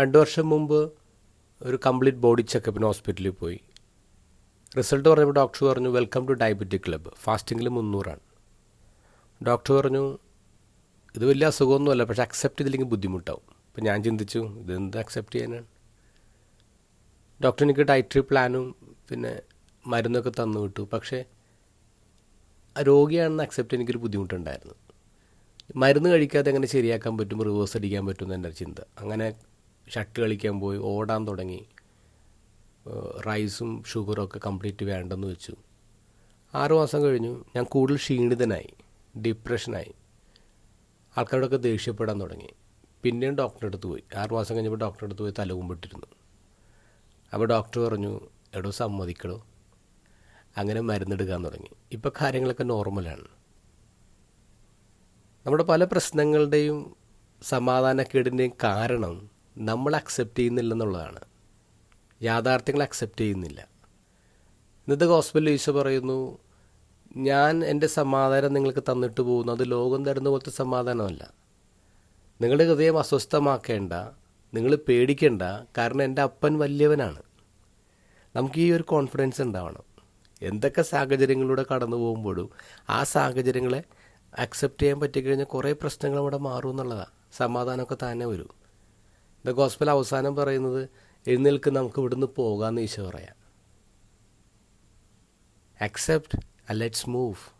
രണ്ട് വർഷം മുമ്പ് ഒരു കംപ്ലീറ്റ് ബോഡി ചെക്കപ്പിന് ഹോസ്പിറ്റലിൽ പോയി. റിസൾട്ട് പറഞ്ഞപ്പോൾ ഡോക്ടർ പറഞ്ഞു വെൽക്കം ടു ഡയബറ്റിക് ക്ലബ്ബ് ഫാസ്റ്റിങ്ങിൽ മുന്നൂറാണ്. ഡോക്ടർ പറഞ്ഞു ഇത് വലിയ അസുഖമൊന്നുമല്ല പക്ഷെ അക്സെപ്റ്റ് ചെയ്തില്ലെങ്കിൽ ബുദ്ധിമുട്ടാവും. അപ്പം ഞാൻ ചിന്തിച്ചു ഇതെന്ത് അക്സെപ്റ്റ് ചെയ്യാനാണ്? ഡോക്ടർ എനിക്ക് ഡയറ്ററി പ്ലാനും പിന്നെ മരുന്നൊക്കെ തന്നു വിട്ടു. പക്ഷേ രോഗിയാണെന്ന് അക്സെപ്റ്റ് എനിക്കൊരു ബുദ്ധിമുട്ടുണ്ടായിരുന്നു. മരുന്ന് കഴിക്കാതെ എങ്ങനെ ശരിയാക്കാൻ പറ്റും റിവേഴ്സ് അടിക്കാൻ പറ്റും എന്ന് ചിന്ത. അങ്ങനെ ഷട്ട് കളിക്കാൻ പോയി ഓടാൻ തുടങ്ങി. റൈസും ഷുഗറും ഒക്കെ കംപ്ലീറ്റ് വേണ്ടെന്ന് വെച്ചു. ആറു മാസം കഴിഞ്ഞു. ഞാൻ കൂടുതൽ ക്ഷീണിതനായി ഡിപ്രഷനായി. ആൾക്കാരോടൊക്കെ ദേഷ്യപ്പെടാൻ തുടങ്ങി. പിന്നെയും ഡോക്ടറെ അടുത്ത് പോയി. ആറു മാസം കഴിഞ്ഞപ്പോൾ ഡോക്ടറെ അടുത്ത് പോയി തലകുമ്പിട്ടിരുന്നു. അപ്പോൾ ഡോക്ടർ പറഞ്ഞു എടോ സമ്മതിക്കണോ അങ്ങനെ മരുന്നെടുക്കാൻ തുടങ്ങി. ഇപ്പോൾ കാര്യങ്ങളൊക്കെ നോർമലാണ് നമ്മുടെ പല പ്രശ്നങ്ങളുടെയും സമാധാനക്കേടിന്റെയും കാരണം നമ്മൾ അക്സെപ്റ്റ് ചെയ്യുന്നില്ലെന്നുള്ളതാണ്. യാഥാർത്ഥ്യങ്ങൾ അക്സെപ്റ്റ് ചെയ്യുന്നില്ല. ഇന്നത്തെ ഹോസ്പിറ്റലിൽ ഈശോ പറയുന്നു ഞാൻ എന്റെ സമാധാനം നിങ്ങൾക്ക് തന്നിട്ട് പോകുന്നു. അത് ലോകം തരുന്ന പോലത്തെ സമാധാനമല്ല. നിങ്ങളുടെ ഹൃദയം അസ്വസ്ഥമാക്കേണ്ട നിങ്ങൾ പേടിക്കേണ്ട. കാരണം എന്റെ അപ്പൻ വലിയവനാണ്. നമുക്ക് ഈ ഒരു കോൺഫിഡൻസ് ഉണ്ടാവണം. എന്തൊക്കെ സാഹചര്യങ്ങളിലൂടെ കടന്നു പോകുമ്പോഴും ആ സാഹചര്യങ്ങളെ അക്സെപ്റ്റ് ചെയ്യാൻ പറ്റിക്കഴിഞ്ഞാൽ കുറേ പ്രശ്നങ്ങൾ അവിടെ മാറും എന്നുള്ളതാണ് സമാധാനമൊക്കെ തന്നെ വരും. ദ ഗോസ്പൽ അവസാനം പറയുന്നത് എഴുന്നേൽക്ക് നമുക്ക് ഇവിടുന്ന് പോകാമെന്ന് ഈശോ പറയാം. Accept let's move